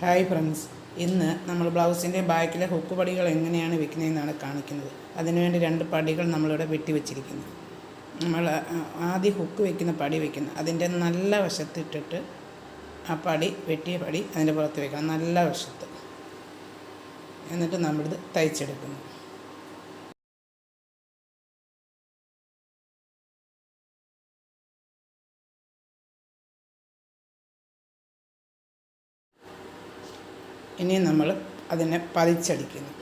Hi friends. ഇന്ന് നമ്മൾ ബ്ലൗസിന്റെ ബാക്കിലെ ഹുക്ക് പടികൾ എങ്ങനെയാണ് വെക്കുന്നതെന്നാണ് കാണിക്കുന്നത്. അതിനുവേണ്ടി രണ്ട് പടികൾ നമ്മളിവിടെ വെട്ടി വെച്ചിരിക്കുന്നു നമ്മൾ ആദ്യം ഹുക്ക് വെക്കുന്ന പടി വെക്കുന്നു. അതിന്റെ നല്ല വശത്തിട്ടിട്ട് ആ പടി വെട്ടിയ പടി അതിന്റെ പുറത്ത് വെക്കണം. നല്ല വശത്ത്. എന്നിട്ട് നമ്മളിത് തയ്ച്ചെടുക്കുന്നു. ഇനി നമ്മൾ അതിനെ പതിച്ചടിക്കുന്നു.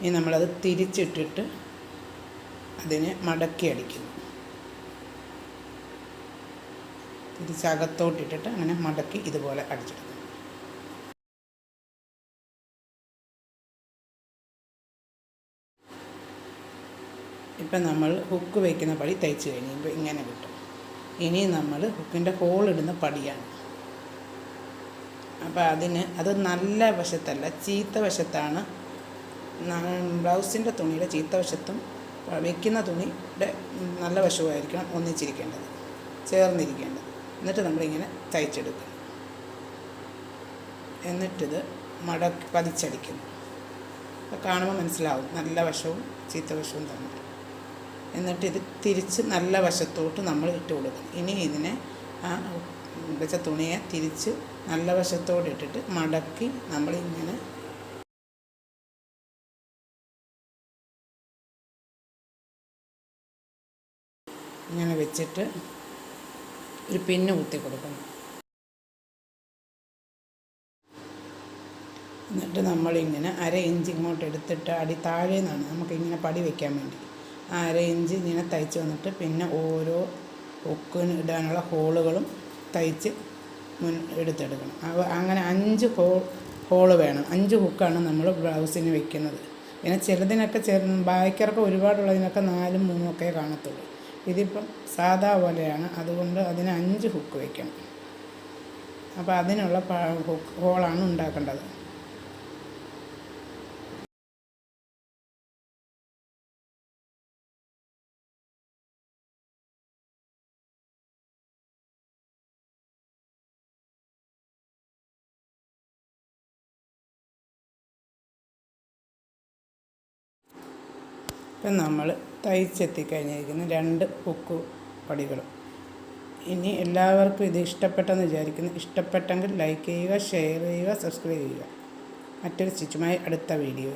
ഇനി നമ്മളത് തിരിച്ചിട്ടിട്ട് അതിനെ മടക്കി അടിക്കുന്നു തിരിച്ചകത്തോട്ടിട്ടിട്ട് അങ്ങനെ മടക്കി ഇതുപോലെ അടിച്ചെടുക്കുന്നു. ഇപ്പം നമ്മൾ ഹുക്ക് വയ്ക്കുന്ന പടി തയ്ച്ച് കഴിയുമ്പോൾ ഇങ്ങനെ കിട്ടും. ഇനി നമ്മൾ ഹുക്കിന്റെ ഹോൾ ഇടുന്ന പടിയാണ്. അപ്പോൾ അതിന് അത് നല്ല വശത്തല്ല ചീത്ത വശത്താണ്. ബ്ലൗസിന്റെ തുണിയുടെ ചീത്ത വശത്തും വയ്ക്കുന്ന തുണിയുടെ നല്ല വശവുമായിരിക്കണം ഒന്നിച്ചിരിക്കേണ്ടത് ചേർന്നിരിക്കേണ്ടത്. എന്നിട്ട് നമ്മളിങ്ങനെ തയ്ച്ചെടുക്കും എന്നിട്ടിത് മടക്കി പതിച്ചടിക്കുന്നു. അപ്പോൾ കാണുമ്പോൾ മനസ്സിലാവും നല്ല വശവും ചീത്ത വശവും തമ്മിൽ. എന്നിട്ട് ഇത് തിരിച്ച് നല്ല വശത്തോട്ട് നമ്മൾ ഇട്ട് കൊടുക്കും. ഇനി ഇതിനെ ആ വെച്ച തുണിയെ തിരിച്ച് നല്ല വശത്തോട് ഇട്ടിട്ട് മടക്കി നമ്മൾ ഇങ്ങനെ വെച്ചിട്ട് ഒരു പിന്ന് കുത്തി കൊടുക്കണം. എന്നിട്ട് നമ്മളിങ്ങനെ അര ഇഞ്ച് ഇങ്ങോട്ട് എടുത്തിട്ട് അടി താഴെ നിന്നാണ് നമുക്കിങ്ങനെ പടി വയ്ക്കാൻ വേണ്ടി. അര ഇഞ്ച് ഇങ്ങനെ തയ്ച്ച് വന്നിട്ട് പിന്നെ ഓരോ ഹുക്കിന് ഇടാനുള്ള ഹോളുകളും തയ്ച്ച് മുൻ എടുത്തെടുക്കണം. അവ അങ്ങനെ അഞ്ച് ഹോൾ ഹോൾ വേണം. അഞ്ച് ഹുക്കാണ് നമ്മൾ ബ്ലൗസിന് വെക്കുന്നത്. പിന്നെ ചിലതിനൊക്കെ ചെറു ബാക്കിയർക്ക് ഒരുപാടുള്ളതിനൊക്കെ നാലും മൂന്നും ഒക്കെ കാണത്തുള്ളൂ. ഇതിപ്പം സാധാ പോലെയാണ്. അതുകൊണ്ട് അതിന് അഞ്ച് ഹുക്ക് വയ്ക്കണം അപ്പോൾ അതിനുള്ള ഹോളാണ് ഉണ്ടാക്കേണ്ടത്. ഇപ്പം നമ്മൾ തയ്ച്ചെത്തിക്കഴിഞ്ഞിരിക്കുന്ന. രണ്ട് ഹുക്ക് പടികളും. ഇനി എല്ലാവർക്കും ഇത് ഇഷ്ടപ്പെട്ടെന്ന് വിചാരിക്കുന്നു. ഇഷ്ടപ്പെട്ടെങ്കിൽ ലൈക്ക് ചെയ്യുക ഷെയർ ചെയ്യുക സബ്സ്ക്രൈബ് ചെയ്യുക. മറ്റൊരു സ്റ്റിച്ചുമായി അടുത്ത വീഡിയോയിൽ